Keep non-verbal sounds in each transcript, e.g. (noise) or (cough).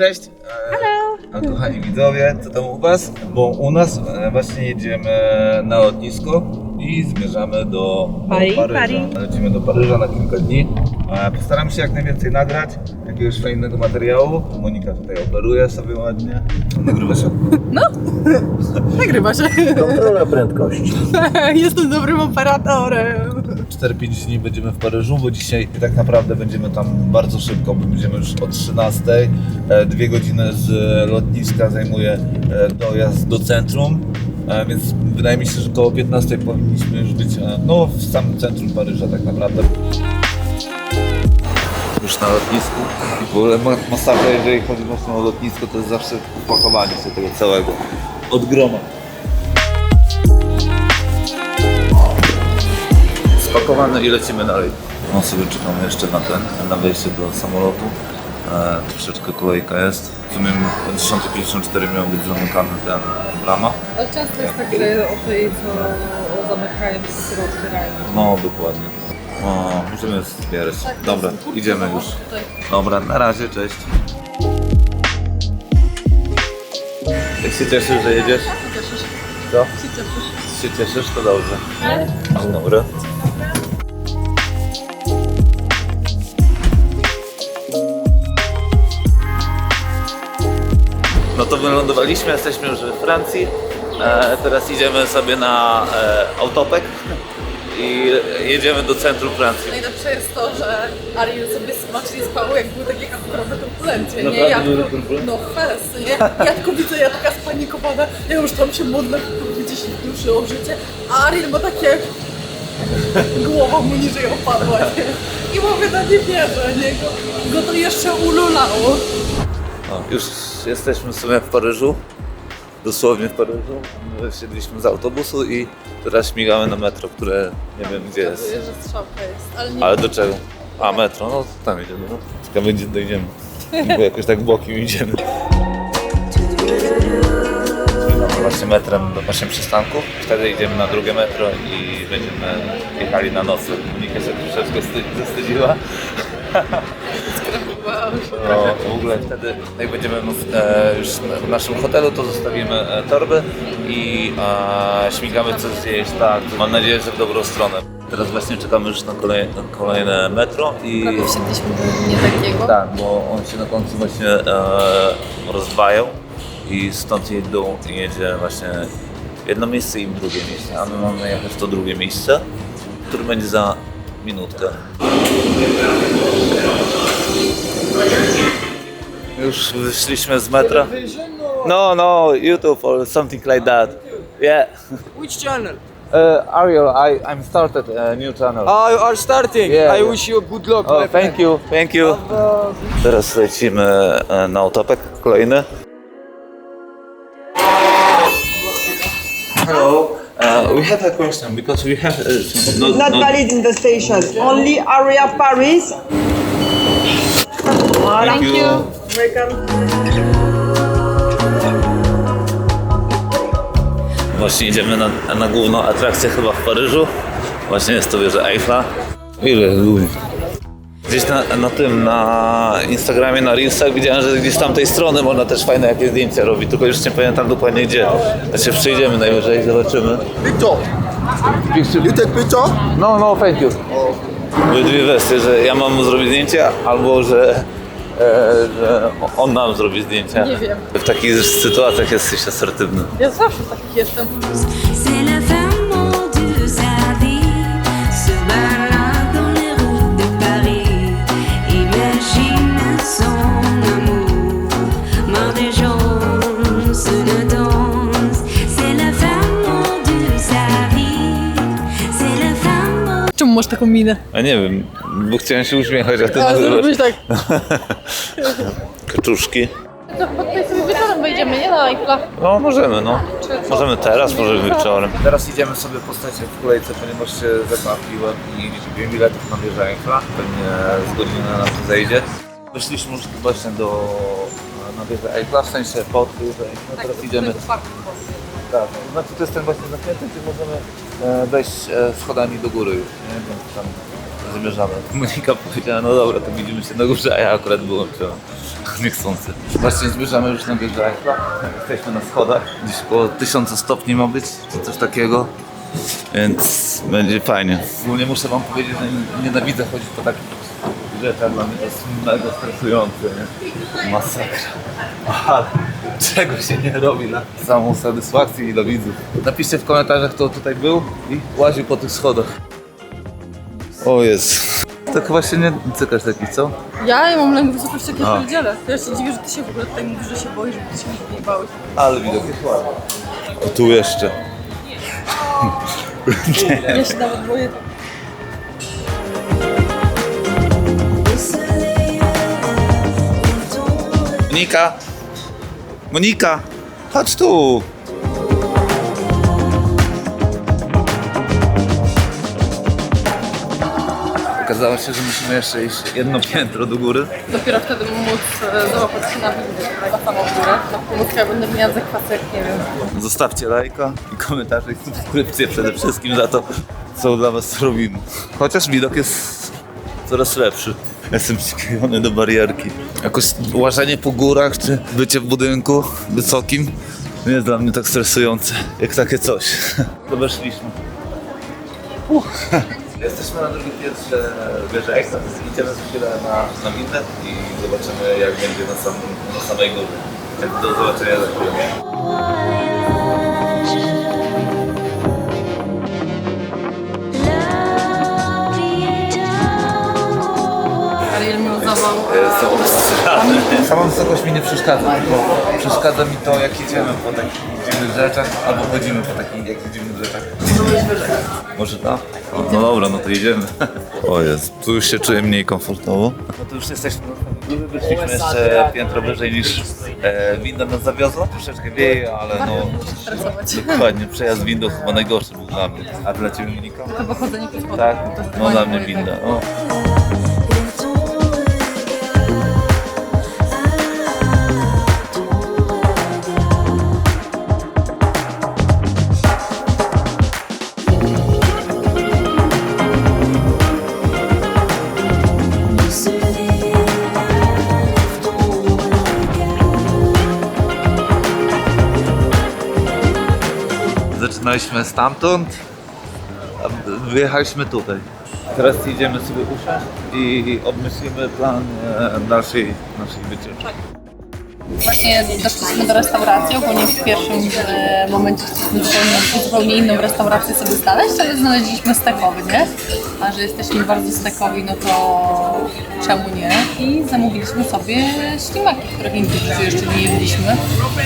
Cześć! Hello! Kochani widzowie, co tam u Was? Bo u nas e, właśnie jedziemy na lotnisko i zmierzamy do, do Paryża. Paris. Lecimy do Paryża na kilka dni. E, Postaram się jak najwięcej nagrać, jakiegoś fajnego materiału. Monika tutaj operuje sobie ładnie. Nagrywa się. (laughs) Nagrywa się. Kontrola (laughs) prędkości. Jestem dobrym operatorem. 4-5 dni będziemy w Paryżu, bo dzisiaj tak naprawdę będziemy tam bardzo szybko, bo będziemy już o 13. E, Dwie godziny z lotniska zajmuje e, dojazd do centrum, e, więc wydaje mi się, że koło 15 powinniśmy już być e, no, w samym centrum Paryża tak naprawdę. Już na lotnisku. I w ogóle ma- masakra, jeżeli chodzi o lotnisko, to jest zawsze pakowanie się tego całego. Od groma. spakowane i lecimy dalej. No sobie czekamy jeszcze na ten, na wejście do samolotu. E, troszeczkę kolejka jest. W sumie o 10.54 miał być zamykany ten brama. Ale często jest tak, że o tej, co zamykają, dopiero otwierają. No dokładnie. O, możemy zbierać. Dobra, idziemy już. Dobra, na razie, cześć. Jak się cieszysz, że jedziesz? Co? Się cieszysz. to dobrze. Dobry. No to wylądowaliśmy, jesteśmy już we Francji. E, teraz idziemy sobie na e, autopek i jedziemy do centrum Francji. Najlepsze jest to, że Ariel sobie smacznie spał, jak był taki akurat turbulencie, nie? Naprawdę Ja, były turbulencje? no fest, nie? Ja tylko widzę, ja taka spanikowana, ja już tam się modlę, gdzieś w duszy o życie, a Ariel ma takie... Głowa mu niżej opadła, nie? I mówię, no nie wierzę, nie? Go, go to jeszcze ululało. No, już jesteśmy w sumie w Paryżu. Dosłownie w Paryżu. Wsiedliśmy z autobusu i teraz śmigamy na metro, które nie wiem gdzie jest. Czuję, że strzałka jest, ale nie Ale do czego? A, metro, no tam idziemy. No. Ciekawe gdzie dojdziemy. Bo jakoś tak bokiem idziemy. Właśnie metrem do właśnie przystanku. Wtedy idziemy na drugie metro i będziemy jechali na nocy. Monika się troszeczkę wstyd- zawstydziła. (laughs) No, w ogóle wtedy, jak będziemy w, e, już w naszym hotelu, to zostawimy e, torby i e, śmigamy coś zjeść, tak. Mam nadzieję, że w dobrą stronę. Teraz właśnie czekamy już na, kolej, na kolejne metro i... Prawie wsiedliśmy do nie takiego. Tak, bo on się na końcu właśnie e, i stąd jedą, jedzie właśnie jedno miejsce i drugie miejsce, a my mamy jechać w to drugie miejsce, które będzie za minutkę. Już wyszliśmy z metra. No, no, YouTube or something like that. Yeah. Which channel? Uh, Ariel, I, I'm started a new channel. Ah, you are starting. Yeah, I yeah. wish you good luck. Oh, my thank friend. you, thank you. Teraz lecimy e, na autopek kolejny. Hello, uh, we have a question because we have uh, some- not, Not valid in the station. Only area Paris. Thank you. Welcome. Właśnie idziemy na, na główną atrakcję chyba w Paryżu. Właśnie jest to wieża Eiffla. Ile ludzi. Gdzieś na, na tym, na Instagramie, na Reelsach widziałem, że gdzieś z tamtej strony można też fajne jakieś zdjęcia robić, tylko już nie pamiętam dokładnie gdzie. Znaczy przyjdziemy najwyżej, zobaczymy. Picture. You take picture? No, no, thank you. Były dwie wersje, że ja mam mu zrobić zdjęcia, albo że, że on nam zrobi zdjęcia. Nie wiem. W takich sytuacjach jesteś asertywny. Ja zawsze taki jestem. Czemu masz taką minę? A nie wiem, bo chciałem się uśmiechać, a ty Ale nazywasz zrobić tak. (laughs) kaczuszki. To tutaj sobie wieczorem wejdziemy, nie na Eiffla. No możemy, no. Możemy teraz, możemy wieczorem. Teraz idziemy sobie postać w kolejce, ponieważ się zakwapiłem i kupiłem biletów na wieżę Eiffla. Pewnie z godziny nam to zejdzie. Weszliśmy już właśnie do, na wieżę Eiffla, w sensie pod wieżę Eiffla. Teraz idziemy Tak, no, znaczy to jest ten właśnie zamknięty, gdzie możemy e, wejść e, schodami do góry już, nie? Więc tam zmierzamy. Monika powiedziała, no dobra, to widzimy się na górze, a ja akurat wyłączyłem. Niechcący. (laughs) Właśnie zmierzamy już na wieżę Eiffla. Jesteśmy na schodach. Gdzieś około 1000 stopni ma być, czy coś takiego. Więc będzie fajnie. Ogólnie muszę wam powiedzieć, że nienawidzę chodzić po takich rzeczach. Dla mnie to jest mega stresujące, nie? Masakra. Ale czego się nie robi na samą satysfakcję i dla widzów. Napiszcie w komentarzach, kto tutaj był i łaził po tych schodach. O jest. To chyba się nie cykasz taki, co? Ja, ja mam lęk wysokości, jak ja A. pierdzielę. Ja się dziwię, że ty się w ogóle tak mówisz, że się boisz, że ty się nie bałeś. Ale widok jest ładny. O tu jeszcze. (laughs) Ja się nawet boję. Monika! Monika! Chodź tu! Okazało się, że musimy jeszcze iść jedno piętro do góry. Dopiero wtedy móc e, załapać się na windę, na samą górę. Na pomóżkę ja będę miała zakwasek, nie wiem. Zostawcie lajka i komentarze i subskrypcję przede wszystkim za to, co dla was robimy. Chociaż widok jest coraz lepszy. Jestem przyklejony do barierki. Jakoś łażenie po górach czy bycie w budynku wysokim nie jest dla mnie tak stresujące jak takie coś. (laughs) To. Jesteśmy na drugim piętrze wieży Eiffla. Idziemy za chwilę na, na i zobaczymy jak będzie na, sam, na samej górze. Tak, Do zobaczenia za chwilę. Jestem obstrzany. Sama wysokość mi nie przeszkadza, przeszkadza mi to, jak jedziemy po takich dziwnych rzeczach, albo chodzimy po takich jakichś dziwnych rzeczach. Może tak? No, no dobra, no to jedziemy. O jest, tu już się czuję mniej komfortowo. No to już jesteśmy górze, wyszliśmy jeszcze piętro wyżej niż e, winda nas zawiozła. Troszeczkę wieje, ale no dokładnie, przejazd windą chyba najgorszy był dla mnie. A dla Ciebie Monika? Chyba chodzenie po schodach. Tak, no dla mnie winda. O. Zaczynaliśmy stamtąd, a wyjechaliśmy tutaj. Teraz idziemy sobie usiąść i obmyślimy plan e, naszej, naszej wycieczki. Właśnie doszliśmy do restauracji, ogólnie w pierwszym e, momencie chcieliśmy zupełnie, zupełnie inną restaurację sobie znaleźć, ale znaleźliśmy stekowy, nie? A że jesteśmy bardzo stekowi, no to czemu nie? I zamówiliśmy sobie ślimaki, których nigdy w życiu jeszcze nie jedliśmy.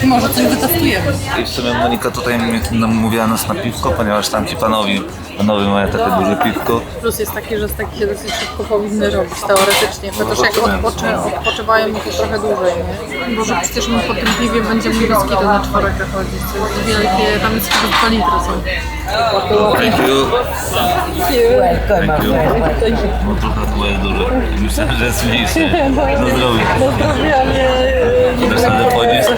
I może coś wytestujemy. I w sumie Monika tutaj namówiła nas na piwko, ponieważ tam ci panowie, panowie mają takie duże piwko. Plus jest taki, że steki się dosyć szybko powinny robić teoretycznie, chociaż jak odpoczy, odpoczywają no to trochę dłużej, nie? Boże, przecież my po tym piwie będziemy whisky to na czworaka chodzić, to jest wielkie, tam jest chyba 2 litry są. Thank you. Thank you. No trochę to jest duże. Myślałem, że jest mniejsze. (laughs) No zdrowie. No zdrowie, a nie... Też będę podnieść.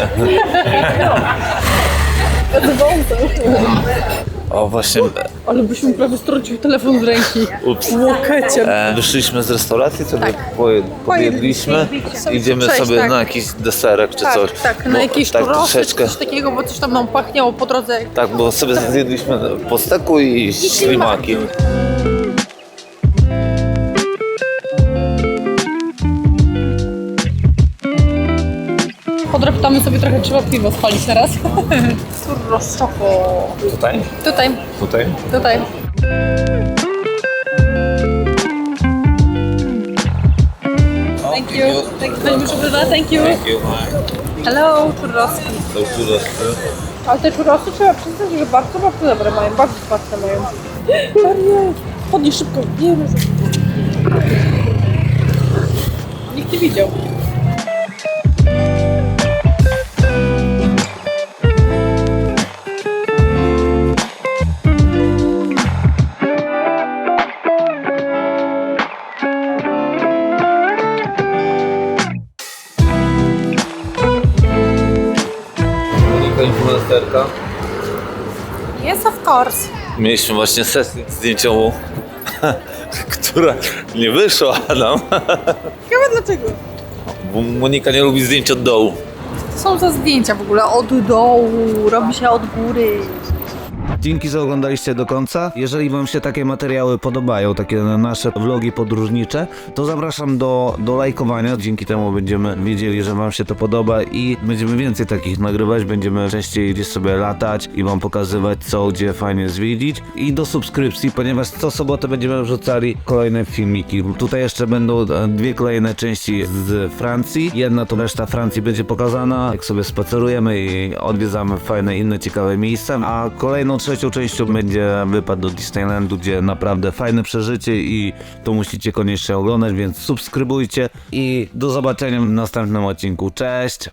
(laughs) (laughs) O właśnie, Ale byśmy prawie strącił telefon z ręki. ups. Łokeciem. E, wyszliśmy z restauracji, sobie poje, pojedliśmy. Idziemy Przejść, sobie tak. na jakiś deserek czy Tak, coś. tak, na Bo jakieś tak kurosy, troszeczkę. coś takiego, bo coś tam nam pachniało po drodze. Tak, bo sobie zjedliśmy po steku i ślimaki. Podreptamy sobie trochę, trzeba piwo spalić teraz. Rozczoko. Tutaj? Tutaj, Tutaj? tutaj. Thank you. Thank you. Thank you. Thank you. Hello, churroski. To. Ale te churrosy trzeba przyznać, że bardzo, bardzo dobre mają, bardzo smaczne mają. Maria, podnieś szybko, nie wiem. Nikt nie widział. Influencerka. Yes, of course. Mieliśmy właśnie sesję zdjęciową (laughs) która nie wyszła nam, (laughs) Ciekawe dlaczego. bo Monika nie lubi zdjęć od dołu. To są za zdjęcia w ogóle od dołu, robi się od góry. Dzięki, że oglądaliście do końca. Jeżeli Wam się takie materiały podobają, takie nasze vlogi podróżnicze, to zapraszam do, do lajkowania. Dzięki temu będziemy wiedzieli, że Wam się to podoba i będziemy więcej takich nagrywać. Będziemy częściej gdzieś sobie latać i Wam pokazywać, co gdzie fajnie zwiedzić. I do subskrypcji, ponieważ co sobotę będziemy wrzucali kolejne filmiki. Tutaj jeszcze będą e, dwie kolejne części z Francji. Jedna to reszta Francji będzie pokazana, jak sobie spacerujemy i odwiedzamy fajne inne ciekawe miejsca. A kolejną trzecią częścią będzie wypad do Disneylandu, gdzie naprawdę fajne przeżycie i to musicie koniecznie oglądać, więc subskrybujcie i do zobaczenia w następnym odcinku. Cześć!